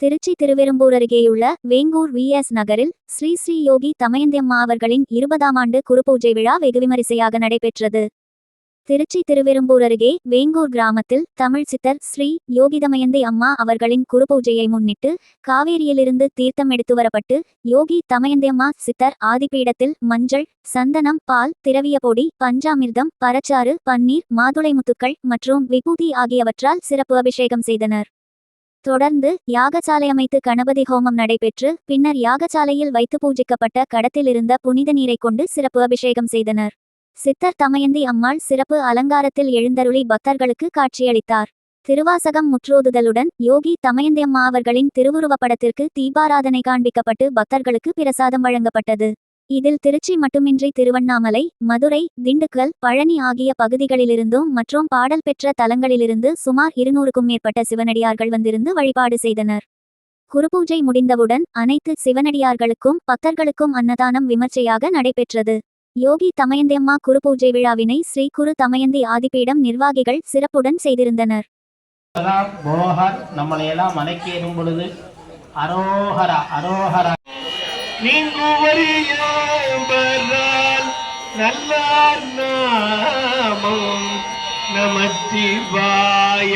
திருச்சி திருவெரும்பூர் அருகேயுள்ள Vengur V S நகரில் ஸ்ரீ ஸ்ரீ யோகி தமயந்தியம்மா அவர்களின் இருபதாம் ஆண்டு குருபூஜை விழா வெகுவிமரிசையாக நடைபெற்றது. திருச்சி திருவெரும்பூர் அருகே வேங்கூர் கிராமத்தில் தமிழ் சித்தர் ஸ்ரீ யோகிதமயந்தி அம்மா அவர்களின் குருபூஜையை முன்னிட்டு காவேரியிலிருந்து தீர்த்தம் எடுத்து வரப்பட்டு யோகி தமயந்தியம்மா சித்தர் ஆதிபீடத்தில் மஞ்சள் சந்தனம் பால் திரவிய பொடி பஞ்சாமிர்தம் பரச்சாறு பன்னீர் மாதுளை முத்துக்கள் மற்றும் விபூதி ஆகியவற்றால் சிறப்பு அபிஷேகம் செய்தனர். தொடர்ந்து யாகசாலை அமைத்து கணபதி ஹோமம் நடைபெற்று பின்னர் யாகசாலையில் வைத்து பூஜிக்கப்பட்ட கடத்திலிருந்த புனித நீரை கொண்டு சிறப்பு அபிஷேகம் செய்தனர். சித்தர் தமயந்தி அம்மாள் சிறப்பு அலங்காரத்தில் எழுந்தருளி பக்தர்களுக்கு காட்சியளித்தார். திருவாசகம் முற்றோதுதலுடன் யோகி தமயந்தி அம்மா அவர்களின் திருவுருவப்படத்திற்கு தீபாராதனை காண்பிக்கப்பட்டு பக்தர்களுக்கு பிரசாதம் வழங்கப்பட்டது. இதில் திருச்சி மட்டுமின்றி திருவண்ணாமலை மதுரை திண்டுக்கல் பழனி ஆகிய பகுதிகளிலிருந்தும் மற்றும் பாடல் பெற்ற தலங்களிலிருந்து சுமார் இருநூறுக்கும் மேற்பட்ட சிவனடியார்கள் வந்திருந்து வழிபாடு செய்தனர். குருபூஜை முடிந்தவுடன் அனைத்து சிவனடியார்களுக்கும் பக்தர்களுக்கும் அன்னதானம் விமர்சையாக நடைபெற்றது. யோகி தமயந்தியம்மா குருபூஜை விழாவினை ஸ்ரீ குரு தமயந்தி ஆதிபீடம் நிர்வாகிகள் சிறப்புடன் செய்திருந்தனர். போகர் நம்மளையெல்லாம் மலைக்கு ஏறும் பொழுது அரோஹரா அரோஹரா நீங்குவரியால் நல்லார் நாமம் நமச்சிவாய.